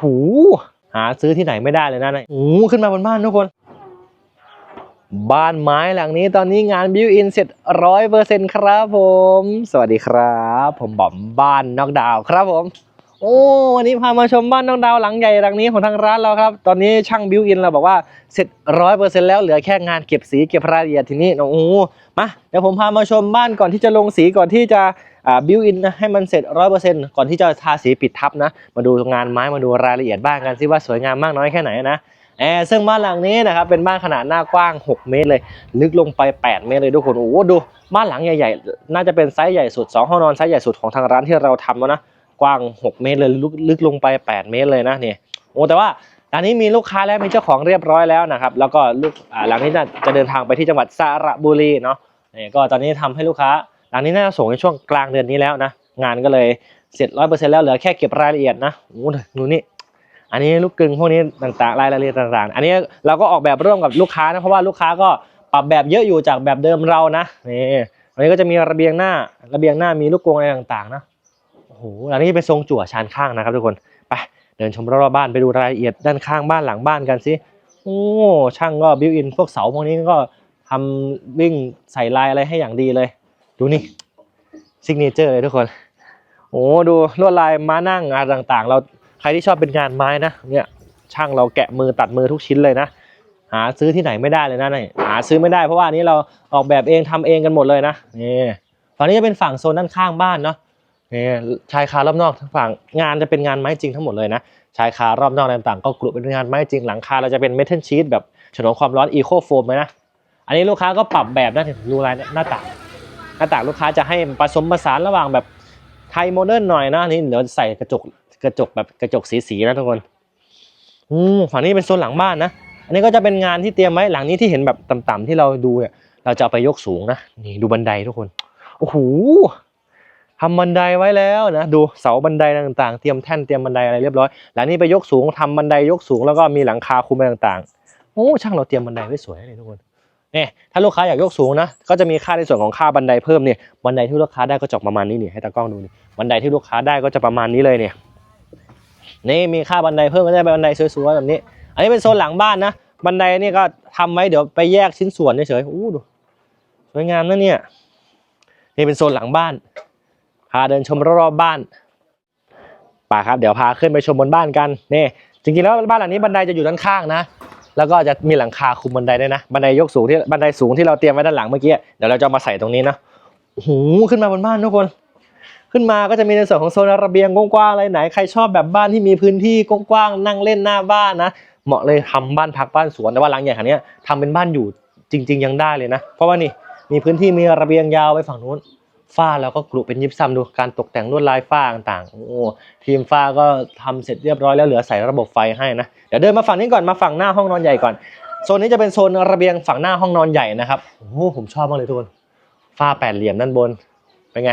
โหหาซื้อที่ไหนไม่ได้เลยนะเนี่ยโอ้โหขึ้นมาบนบ้านทุกคน บ้านไม้หลังนี้ตอนนี้งานบิวอินเสร็จร้อยเปอร์เซ็นครับผม สวัสดีครับ ผมบอมบ้านนอกดาวครับผม โอ้วันนี้พามาชมบ้านนอกดาวหลังใหญ่หลังนี้ของทางร้านเราครับ ตอนนี้ช่างบิวอินเราบอกว่าเสร็จร้อยเปอร์เซ็นแล้วเหลือแค่งานเก็บสีเก็บรายละเอียดทีนี้โอ้โหมาเดี๋ยวผมพามาชมบ้านก่อนที่จะลงสีก่อนที่จะ บิวอินนะให้มันเสร็จร้อยเปอร์เซ็นต์ก่อนที่จะทาสีปิดทับนะ มาดูงานไม้มาดูรายละเอียดบ้านกันซิว่าสวยงามมากน้อยแค่ไหนนะแอร์ซึ่งบ้านหลังนี้นะครับเป็นบ้านขนาดหน้ากว้าง 6 เมตรเลย ลึกลงไป 8 เมตรเลยทุกคนโอ้โหดูบ้านหลังใหญ่ๆ น่าจะเป็นไซส์ใหญ่สุด 2 ห้องนอนไซส์ใหญ่สุดของทางร้านที่เราทำแล้วนะกว้าง 6 เมตรเลยลึกลึกลงไป 8 เมตรเลยนะเนี่ยโอ้แต่ว่าหลังนี้มีลูกค้าแล้วมีเจ้าของเรียบร้อยแล้วนะครับแล้วก็ลูกหลังนี้จะจะเดินทางไปที่จังหวัดสระบุรีเนาะเนี่ยก็ตอนนี้ทำให้ลูกค้า หลังนี้น่าจะส่งในช่วงกลางเดือนนี้แล้วนะ งานก็เลยเสร็จร้อยเปอร์เซ็นต์แล้วเหลือแค่เก็บรายละเอียดนะโอ้โหดูนี่อันนี้ลูกกลึงพวกนี้ต่างๆรายละเอียดต่างๆ อันนี้เราก็ออกแบบร่วมกับลูกค้านะเพราะว่าลูกค้าก็ปรับแบบเยอะอยู่จากแบบเดิมเรานะนี่อันนี้ก็จะมีระเบียงหน้าระเบียงหน้ามีลูกกรงอะไรต่างๆนะโอ้โหอันนี้เป็นทรงจั่วชานข้างนะครับทุกคนไปเดินชมรอบๆบ้านไปดูรายละเอียดด้านข้างบ้านหลังบ้านกันสิโอ้ช่างก็บิวอินพวกเสาพวกนี้ก็ทำวิ่งใส่ลายอะไรให้อย่างดีเลย ดูนี่ซิกเนเจอร์เลยทุกคน โอ้ดูลวดลายม้านั่งอะไรต่างๆ เราใครที่ชอบเป็นงานไม้นะเนี่ยช่างเราแกะมือตัดมือทุกชิ้นเลยนะ หาซื้อที่ไหนไม่ได้เลยนะนี่หาซื้อไม่ได้เพราะว่านี้เราออกแบบเองทำเองกันหมดเลยนะนี่ฝั่งนี้จะเป็นฝั่งโซนด้านข้างบ้านเนาะนี่ชายคารอบนอกทั้งฝั่งงานจะเป็นงานไม้จริงทั้งหมดเลยนะชายคารอบนอกต่างๆ ก็กลุ่มเป็นงานไม้จริงหลังคาเราจะเป็นเมทัลชีตแบบฉนวนความร้อนอีโคโฟมนะ อันนี้ลูกค้าก็ปรับแบบนะดูลายหน้าต่าง หน้าต่างลูกค้าจะให้ผสมผสานระหว่างแบบไทยโมเดิร์นหน่อยนะนี่เดี๋ยวใส่กระจกกระจกแบบกระจกสีๆนะทุกคนอืมฝั่งนี้เป็นโซนหลังบ้านนะอันนี้ก็จะเป็นงานที่เตรียมไว้หลังนี้ที่เห็นแบบต่ำๆที่เราดูเนี่ยเราจะเอาไปยกสูงนะนี่ดูบันไดทุกคนโอ้โหทำบันไดไว้แล้วนะดูเสาบันไดต่างๆ เตรียมแท่นเตรียมบันไดอะไรเรียบร้อยหลังนี้ไปยกสูงทำบันไดยกสูงแล้วก็มีหลังคาคุมอะไรต่างๆโอ้ช่างเราเตรียมบันไดไว้สวยเลยทุกคน เนี่ยถ้าลูกค้าอยากยกสูงนะ ก็จะมีค่าในส่วนของค่าบันไดเพิ่มเนี่ยบันไดที่ลูกค้าได้ก็จะประมาณนี้นี่ให้ตากล้องดูนี่บันไดที่ลูกค้าได้ก็จะประมาณนี้เลยเนี่ยนี่มีค่าบันไดเพิ่มก็ได้บันไดสวยๆแบบนี้ อันนี้เป็นโซนหลังบ้านนะ บันไดนี่ก็ทำไว้เดี๋ยวไปแยกชิ้นส่วนเฉยๆอู้ดูสวยงามนะเนี่ยนี่เป็นโซนหลังบ้านพาเดินชมรอบๆบ้านป่าครับเดี๋ยวพาขึ้นไปชมบนบ้านกันนี่จริงๆแล้วบ้านหลังนี้บันไดจะอยู่ด้านข้างนะ แล้วก็จะมีหลังคาคุมบันไดด้วยนะ บันไดยกสูงที่บันไดสูงที่เราเตรียมไว้ด้านหลังเมื่อกี้ เดี๋ยวเราจะามาใส่ตรงนี้นะโอ้โหขึ้นมาบนบ้านทุกคน ขึ้นมาก็จะมีในส่วนของโซนระเบียงกว้างๆอะไรไหน ใครชอบแบบบ้านที่มีพื้นที่กว้างๆนั่งเล่นหน้าบ้านนะ เหมาะเลยทำบ้านพักบ้านสวนแต่ว่าหลังใหญ่ขนาดเนี้ยทำเป็นบ้านอยู่จริง ๆ ยังได้เลยนะ เพราะว่านี่มีพื้นที่มีระเบียงยาวไปฝั่งนู้น ฝ้าแล้วก็กรุเป็นยิบซ้ำดูการตกแต่งลวดลายฝ้าต่างๆ โอ้ทีมฝ้าก็ทำเสร็จเรียบร้อยแล้วเหลือใส่ระบบไฟให้นะ เดี๋ยวเดินมาฝั่งนี้ก่อนมาฝั่งหน้าห้องนอนใหญ่ก่อน โซนนี้จะเป็นโซนระเบียงฝั่งหน้าห้องนอนใหญ่นะครับ โอ้โหผมชอบมากเลยทุกคน ฝ้าแปดเหลี่ยมด้านบน เป็นไง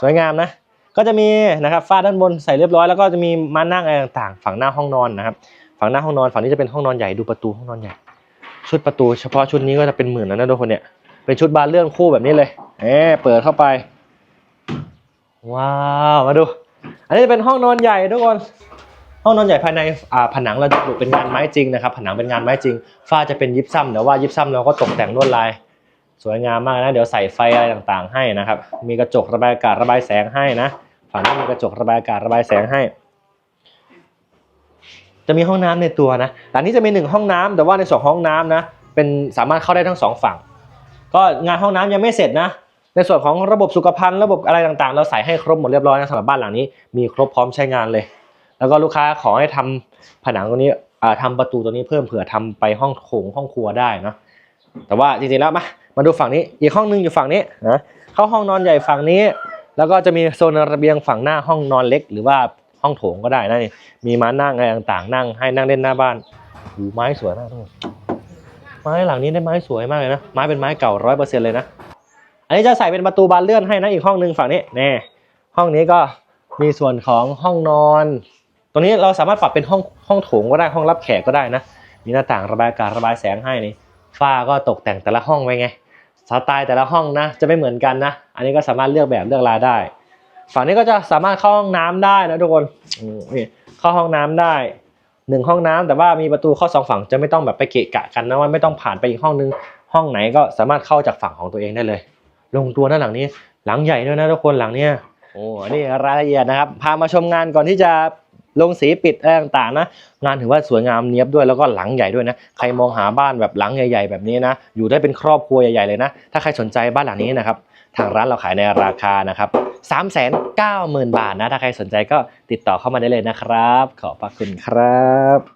สวยงามนะ ก็จะมีนะครับฝ้าด้านบนใส่เรียบร้อยแล้วก็จะมีม้านั่งอะไรต่างๆ ฝั่งหน้าห้องนอนนะครับ ฝั่งหน้าห้องนอนฝั่งนี้จะเป็นห้องนอนใหญ่ดูประตูห้องนอนใหญ่ ชุดประตูเฉพาะชุดนี้ก็จะเป็นหมื่นแล้วนะทุกคนเนี่ย เป็นชุดบานเลื่อนคู่แบบนี้เลยเอ๊เปิดเข้าไป ว้าวมาดู อันนี้จะเป็นห้องนอนใหญ่ทุกคนห้องนอนใหญ่ภายในอ่าผนังเราจะปลูกเป็นงานไม้จริงนะครับ ผนังเป็นงานไม้จริงฝ้าจะเป็นยิปซัมแต่ว่ายิปซัมเราก็ตกแต่งลวดลาย สวยงามมากนะ เดี๋ยวใส่ไฟอะไรต่างๆ ให้นะครับ มีกระจกระบายอากาศระบายแสงให้นะฝั่งนี้มีกระจกระบายอากาศระบายแสงให้ จะมีห้องน้ำในตัวนะหลังนี้จะมีหนึ่งห้องน้ำแต่ว่าในสองห้องน้ำนะ เป็นสามารถเข้าได้ทั้งสองฝั่ง ก็งานห้องน้ำยังไม่เสร็จนะ ในส่วนของระบบสุขภัณฑ์ระบบอะไรต่างๆ เราใส่ให้ครบหมดเรียบร้อยนะสำหรับบ้านหลังนี้มีครบพร้อมใช้งานเลย แล้วก็ลูกค้าขอให้ทำผนังตรงนี้อ่าทำประตูตัวนี้เพิ่มเผื่อทำไปห้องโถงห้องครัวได้นะแต่ว่าจริงๆแล้วมามาดูฝั่งนี้อีกห้องหนึงอยู่ฝั่งนี้นะเข้าห้องนอนใหญ่ฝั่งนี้ แล้วก็จะมีโซนระเบียงฝั่งหน้าห้องนอนเล็ก หรือว่าห้องโถงก็ได้นะนี่มีม้านั่งอะไรต่างๆ นั่งให้นั่งเล่นหน้าบ้านหูไม้สวยมากทุกคนไม้หลังนี้ได้ไม้สวยมากเลยนะไม้เป็นไม้เก่าร้อยเปอร์เซ็นต์เลยนะ อันนี้จะใส่เป็นประตูบานเลื่อนให้นะอีกห้องหนึ่งฝั่งนี้แน่ห้องนี้ก็มีส่วนของห้องนอน ตรงนี้เราสามารถปรับเป็นห้องห้องโถงก็ได้ห้องรับแขกก็ได้นะ มีหน้าต่างระบายอากาศระบายแสงให้นี่ฝ้าก็ตกแต่งแต่ละห้องไว้ไงสไตล์แต่ละห้องนะ จะไม่เหมือนกันนะ อันนี้ก็สามารถเลือกแบบเลือกลายได้ ฝั่งนี้ก็จะสามารถเข้าห้องน้ำได้นะทุกคนนี่เข้าห้องน้ำได้หนึ่งห้องน้ำแต่ว่ามีประตูเข้าสองฝั่งจะไม่ต้องแบบไปเกะกะกันนะว่าไม่ต้องผ่านไปอีกห้องนึงห้องไหนก็สามารถเข้าจากฝั่งของตัวเองได้เลย ลงตัวนะหลังนี้ หลังใหญ่ด้วยนะทุกคนหลังเนี้ยโอ้นี่รายละเอียดนะครับ พามาชมงานก่อนที่จะลงสีปิดอะไรต่างๆนะงานถือว่าสวยงามเนียบด้วยแล้วก็หลังใหญ่ด้วยนะใครมองหาบ้านแบบหลังใหญ่ ๆ แบบนี้นะอยู่ได้เป็นครอบครัวใหญ่ๆเลยนะ ถ้าใครสนใจบ้านหลังนี้นะครับทางร้านเราขายในราคานะครับ3 9 0 0 0 0 บาทนะ ถ้าใครสนใจก็ติดต่อเข้ามาได้เลยนะครับ ขอบพระคุณครับ